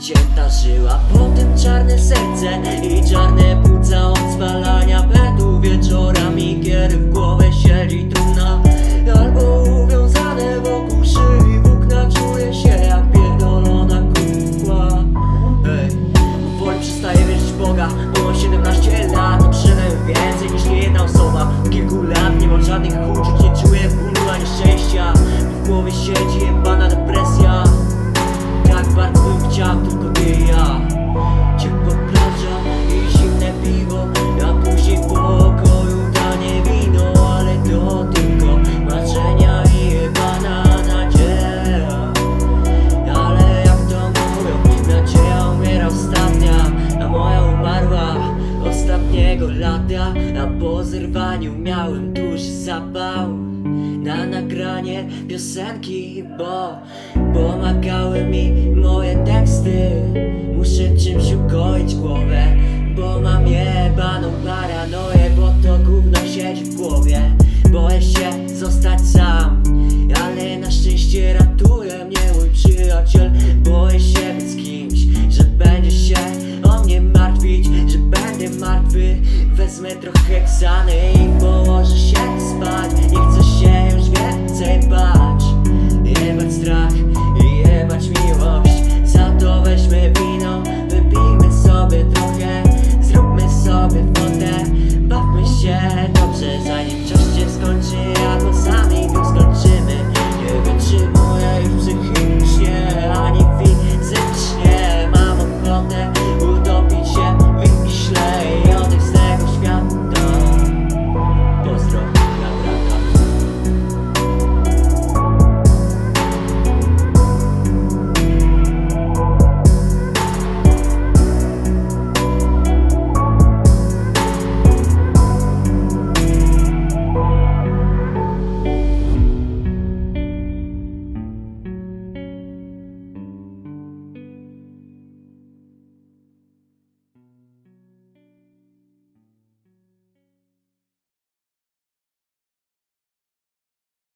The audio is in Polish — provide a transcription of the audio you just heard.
przecięta żyła Potem czarne serce i czarne płuca od spalania petu Wieczorami, kiedy w głowę siedzi trumna. Albo uwiązane wokół szyi włókna. Czuję się jak pierdolona kukła Ej, powoli przestaję wierzyć w Boga. Bo mam 17 lat, odszedłem więcej niż niejedna osoba. Od kilku lat nie mam żadnych uczuć, nie czuję bólu lata A po zerwaniu miałem duży zapał na nagranie piosenki, bo pomagały mi moje teksty. візьми трохи ксяни